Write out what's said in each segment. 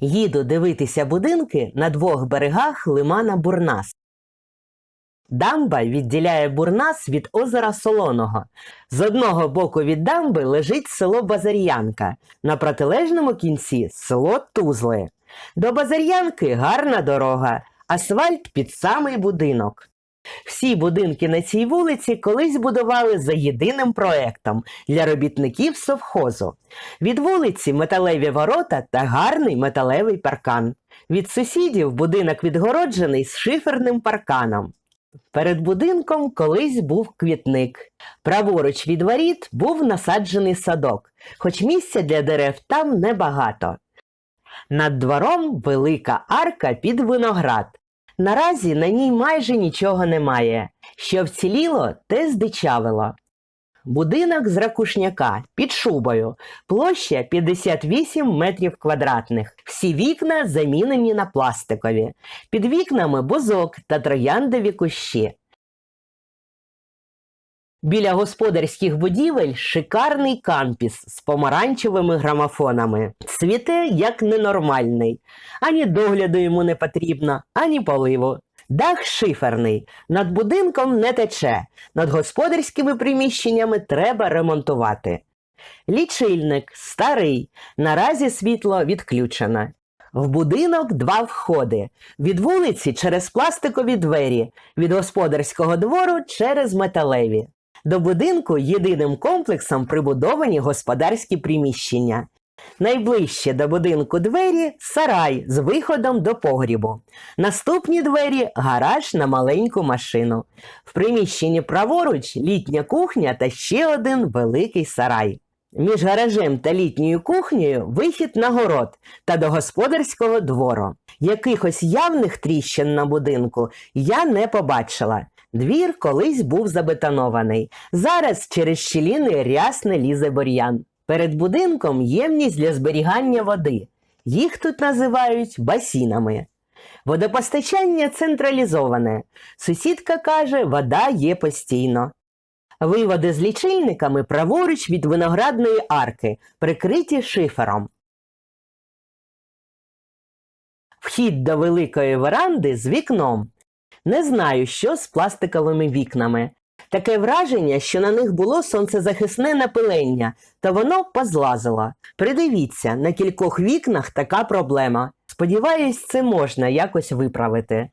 Їду дивитися будинки на двох берегах лимана Бурнас. Дамба відділяє Бурнас від озера Солоного. З одного боку від дамби лежить село Базар'янка, на протилежному кінці село Тузли. До Базар'янки гарна дорога, асфальт під самий будинок. Всі будинки на цій вулиці колись будували за єдиним проектом для робітників совхозу. Від вулиці металеві ворота та гарний металевий паркан. Від сусідів будинок відгороджений з шиферним парканом. Перед будинком колись був квітник. Праворуч від воріт був насаджений садок, хоч місця для дерев там небагато. Над двором велика арка під виноград. Наразі на ній майже нічого немає. Що вціліло, те здичавило. Будинок з ракушняка під шубою, площа 58 метрів квадратних. Всі вікна замінені на пластикові. Під вікнами бузок та трояндові кущі. Біля господарських будівель шикарний кампіс з помаранчевими грамофонами. Цвіте як ненормальний. Ані догляду йому не потрібно, ані поливу. Дах шиферний, над будинком не тече, над господарськими приміщеннями треба ремонтувати. Лічильник старий, наразі світло відключено. В будинок два входи. Від вулиці через пластикові двері, від господарського двору через металеві. До будинку єдиним комплексом прибудовані господарські приміщення. Найближче до будинку двері сарай з виходом до погрібу. Наступні двері гараж на маленьку машину. В приміщенні праворуч літня кухня та ще один великий сарай. Між гаражем та літньою кухнею вихід на город та до господарського двору. Якихось явних тріщин на будинку я не побачила. Двір колись був забетонований. Зараз через щіліни рясне лізе бур'ян. Перед будинком ємність для зберігання води. Їх тут називають басінами. Водопостачання централізоване. Сусідка каже, вода є постійно. Виводи з лічильниками праворуч від виноградної арки, прикриті шифером. Вхід до великої веранди з вікном. Не знаю, що з пластиковими вікнами. Таке враження, що на них було сонцезахисне напилення, та воно позлазило. Придивіться, на кількох вікнах така проблема. Сподіваюсь, це можна якось виправити.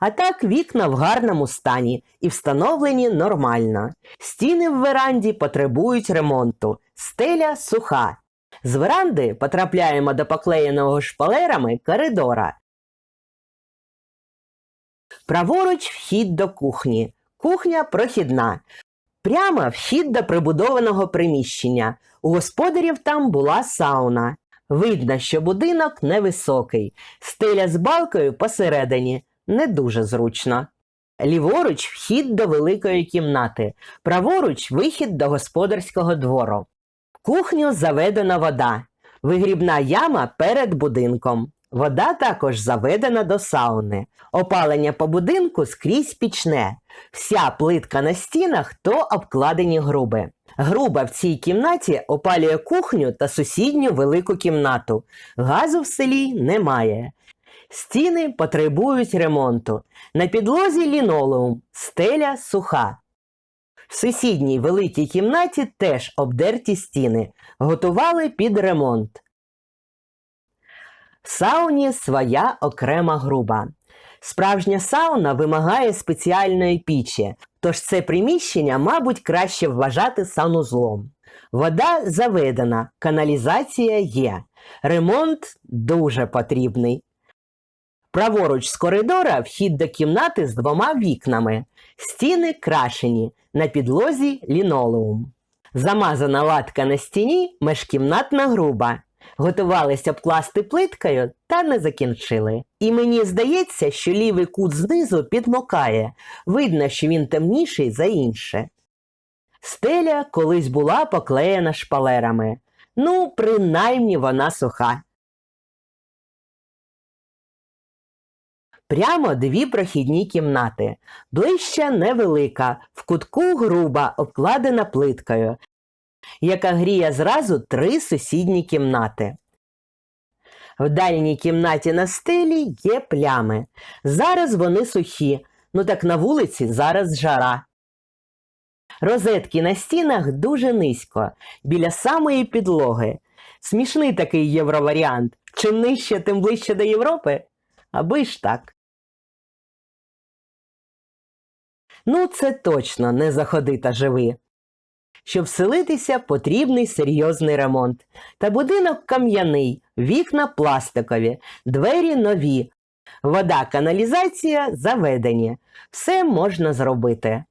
А так вікна в гарному стані і встановлені нормально. Стіни в веранді потребують ремонту, стеля суха. З веранди потрапляємо до поклеєного шпалерами коридора. Праворуч вхід до кухні. Кухня прохідна. Прямо вхід до прибудованого приміщення. У господарів там була сауна. Видно, що будинок невисокий, стеля з балкою посередині, не дуже зручно. Ліворуч вхід до великої кімнати, праворуч вихід до господарського двору. В кухню заведена вода, вигрібна яма перед будинком. Вода також заведена до сауни. Опалення по будинку скрізь пічне. Вся плитка на стінах то обкладені груби. Груба в цій кімнаті опалює кухню та сусідню велику кімнату. Газу в селі немає. Стіни потребують ремонту. На підлозі лінолеум, стеля суха. В сусідній великій кімнаті теж обдерті стіни. Готували під ремонт. В сауні своя окрема груба. Справжня сауна вимагає спеціальної пічі, тож це приміщення, мабуть, краще вважати санузлом. Вода заведена, каналізація є. Ремонт дуже потрібний. Праворуч з коридора вхід до кімнати з двома вікнами. Стіни крашені, на підлозі лінолеум. Замазана латка на стіні межкімнатна груба. Готувалися обкласти плиткою та не закінчили. І мені здається, що лівий кут знизу підмокає. Видно, що він темніший за інше. Стеля колись була поклеєна шпалерами. Ну, принаймні вона суха. Прямо дві прохідні кімнати. Ближча невелика, в кутку груба, обкладена плиткою, яка гріє зразу три сусідні кімнати. В дальній кімнаті на стелі є плями. Зараз вони сухі, ну так на вулиці зараз жара. Розетки на стінах дуже низько, біля самої підлоги. Смішний такий євроваріант. Чим нижче, тим ближче до Європи? Аби ж так. Ну, це точно не заходи та живи. Щоб вселитися, потрібний серйозний ремонт. Та будинок кам'яний, вікна пластикові, двері нові, вода, каналізація заведені. Все можна зробити.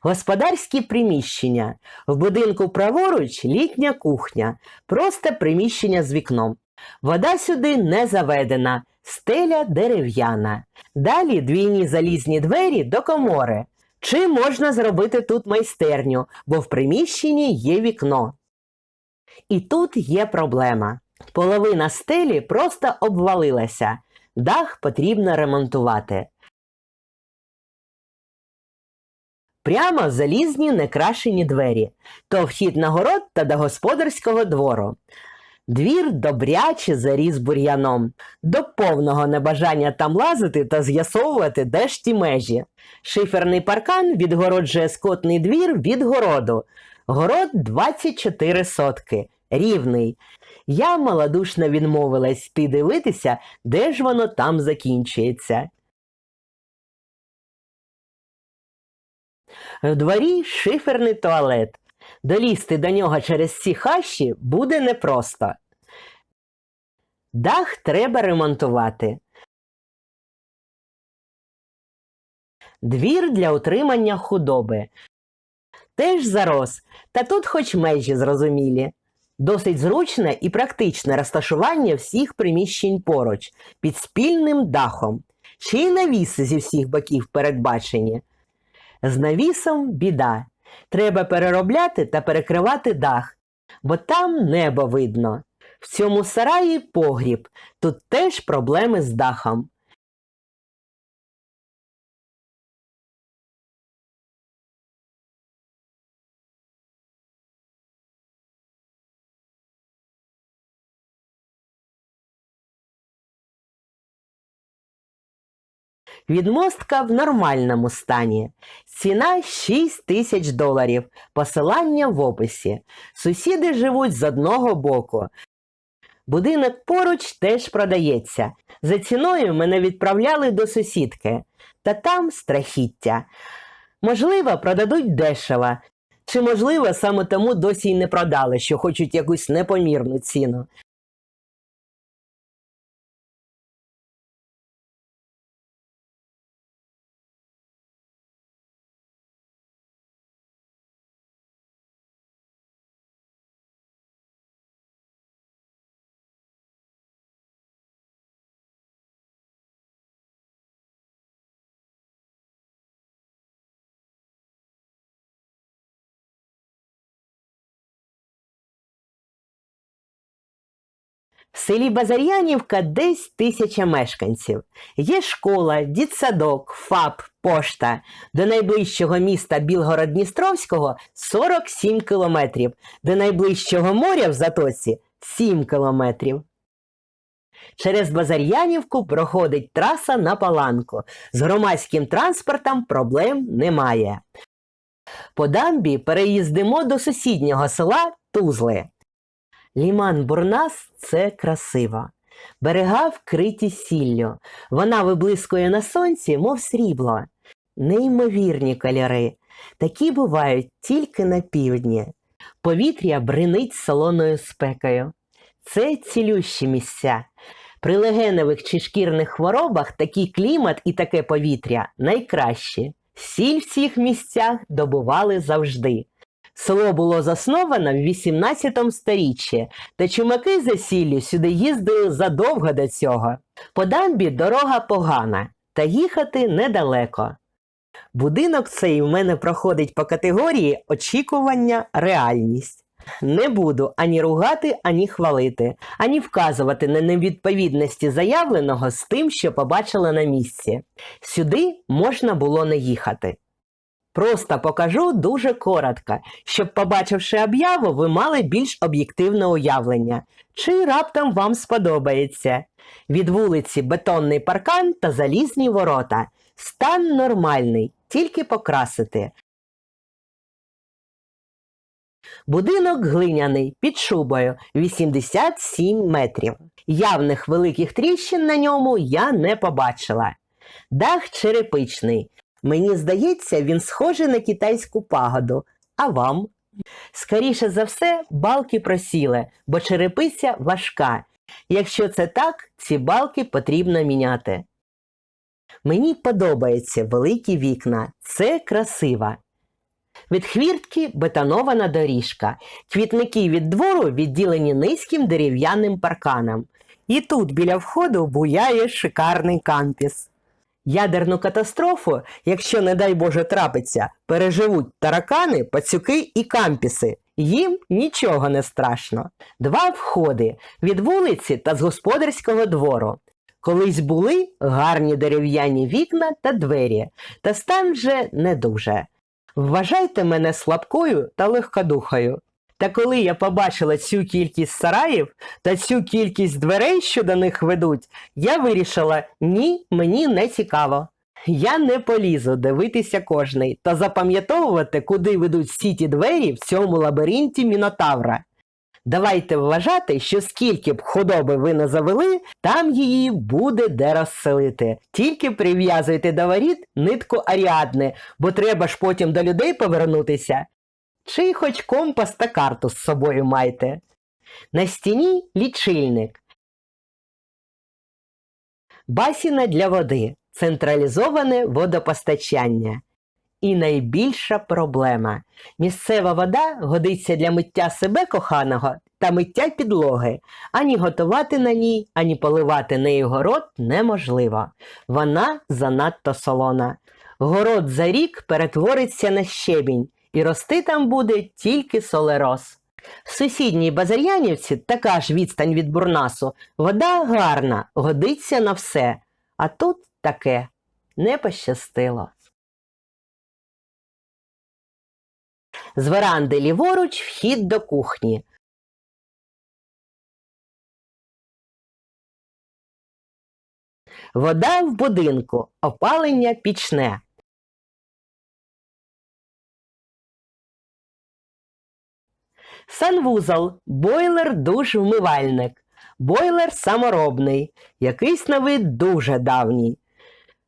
Господарські приміщення. В будинку праворуч літня кухня, просто приміщення з вікном. Вода сюди не заведена, стеля дерев'яна. Далі двійні залізні двері до комори. Чи можна зробити тут майстерню, бо в приміщенні є вікно. І тут є проблема. Половина стелі просто обвалилася. Дах потрібно ремонтувати. Прямо залізні некрашені двері, то вхід на город та до господарського двору. Двір добряче заріс бур'яном, до повного небажання там лазити та з'ясовувати, де ж ті межі. Шиферний паркан відгороджує скотний двір від городу. Город 24 сотки, рівний. Я малодушно відмовилась йти дивитися, де ж воно там закінчується. В дворі шиферний туалет. Долізти до нього через ці хащі буде непросто. Дах треба ремонтувати. Двір для утримання худоби. Теж зарос, та тут хоч межі зрозумілі. Досить зручне і практичне розташування всіх приміщень поруч, під спільним дахом. Ще й навіси зі всіх боків передбачені. З навісом біда. Треба переробляти та перекривати дах, бо там небо видно. В цьому сараї погріб, тут теж проблеми з дахом. Відмостка в нормальному стані. Ціна 6 тисяч доларів. Посилання в описі. Сусіди живуть з одного боку. Будинок поруч теж продається. За ціною мене відправляли до сусідки. Та там страхіття. Можливо, продадуть дешево. Чи можливо, саме тому досі й не продали, що хочуть якусь непомірну ціну. В селі Базар'янівка десь тисяча мешканців. Є школа, дітсадок, ФАП, пошта. До найближчого міста Білгород-Дністровського 47 кілометрів, до найближчого моря в Затоці 7 кілометрів. Через Базар'янівку проходить траса на Паланку. З громадським транспортом проблем немає. По дамбі переїздимо до сусіднього села Тузли. Ліман Бурнас це красиво. Берега вкриті сіллю. Вона виблискує на сонці, мов срібло. Неймовірні кольори. Такі бувають тільки на півдні. Повітря бринить солоною спекою. Це цілющі місця. При легеневих чи шкірних хворобах такий клімат і таке повітря найкращі. Сіль в цих місцях добували завжди. Село було засновано в 18 сторіччі, та чумаки за сіллю сюди їздили задовго до цього. По дамбі дорога погана, та їхати недалеко. Будинок цей в мене проходить по категорії очікування реальність. Не буду ані ругати, ані хвалити, ані вказувати на невідповідності заявленого з тим, що побачила на місці. Сюди можна було не їхати. Просто покажу дуже коротко, щоб, побачивши об'яву, ви мали більш об'єктивне уявлення, чи раптом вам сподобається. Від вулиці бетонний паркан та залізні ворота. Стан нормальний, тільки покрасити. Будинок глиняний під шубою 87 метрів. Явних великих тріщин на ньому я не побачила. Дах черепичний. Мені здається, він схожий на китайську пагоду. А вам? Скоріше за все, балки просіли, бо черепиця важка. Якщо це так, ці балки потрібно міняти. Мені подобаються великі вікна, це красиво. Від хвіртки бетонована доріжка. Квітники від двору відділені низьким дерев'яним парканом. І тут біля входу буяє шикарний кампіс. Ядерну катастрофу, якщо, не дай Боже, трапиться, переживуть таракани, пацюки і кампіси. Їм нічого не страшно. Два входи від вулиці та з господарського двору. Колись були гарні дерев'яні вікна та двері, та стан вже не дуже. Вважайте мене слабкою та легкодухою. Та коли я побачила цю кількість сараїв та цю кількість дверей, що до них ведуть, я вирішила ні, мені не цікаво. Я не полізу дивитися кожний та запам'ятовувати, куди ведуть всі ті двері в цьому лабіринті Мінотавра. Давайте вважати, що скільки б худоби ви не завели, там її буде де розселити. Тільки прив'язуйте до воріт нитку аріадни, бо треба ж потім до людей повернутися. Чи хоч компас та карту з собою майте. На стіні лічильник. Басіна для води. Централізоване водопостачання. І найбільша проблема. Місцева вода годиться для миття себе коханого та миття підлоги. Ані готувати на ній, ані поливати нею город неможливо. Вона занадто солона. Город за рік перетвориться на щебінь, і рости там буде тільки солероз. В сусідній Базар'янівці така ж відстань від бурнасу. Вода гарна, годиться на все. А тут таке не пощастило. З веранди ліворуч вхід до кухні. Вода в будинку, опалення пічне. Санвузол, бойлер, душ, вмивальник. Бойлер саморобний, якийсь на вид дуже давній.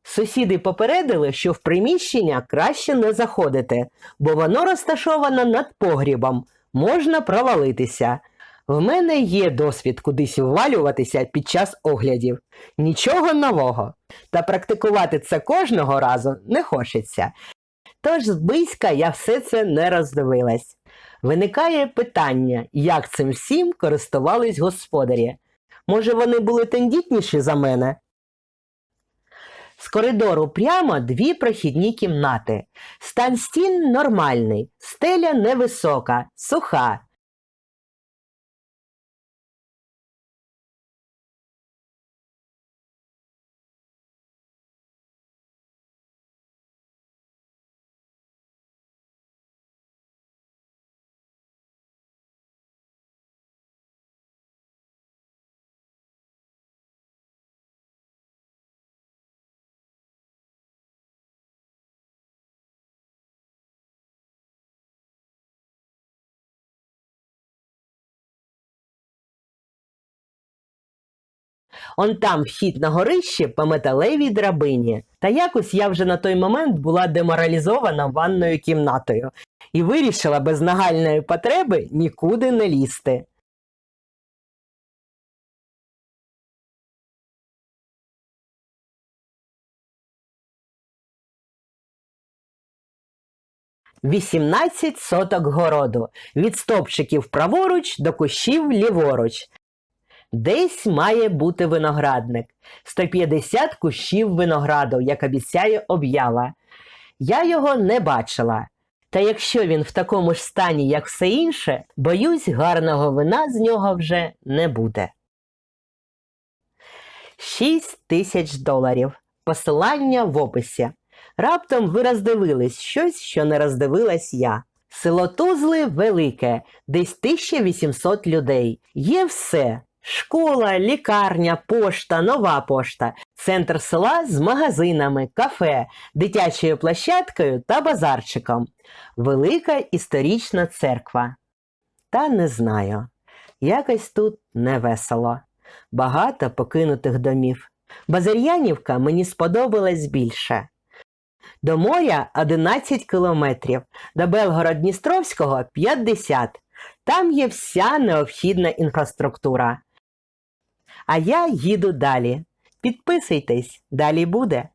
Сусіди попередили, що в приміщення краще не заходити, бо воно розташовано над погрібом, можна провалитися. В мене є досвід кудись ввалюватися під час оглядів. Нічого нового. Та практикувати це кожного разу не хочеться. Тож зблизька я все це не роздивилась. Виникає питання, як цим всім користувались господарі. Може, вони були тендітніші за мене? З коридору прямо дві прохідні кімнати. Стан стін нормальний, стеля невисока, суха. Он там вхід на горище по металевій драбині. Та якось я вже на той момент була деморалізована ванною кімнатою і вирішила без нагальної потреби нікуди не лізти. Вісімнадцять соток городу від стопчиків праворуч до кущів ліворуч. Десь має бути виноградник. 150 кущів винограду, як обіцяє об'ява. Я його не бачила. Та якщо він в такому ж стані, як все інше, боюсь, гарного вина з нього вже не буде. 6 тисяч доларів. Посилання в описі. Раптом ви роздивились щось, що не роздивилась я. Село Тузли велике, десь 1800 людей. Є все: школа, лікарня, пошта, нова пошта, центр села з магазинами, кафе, дитячою площадкою та базарчиком. Велика історична церква. Та не знаю. Якось тут невесело. Багато покинутих домів. Базар'янівка мені сподобалась більше. До моря 11 кілометрів, до Белгород-Дністровського 50. Там є вся необхідна інфраструктура. А я їду далі. Підписуйтесь, далі буде.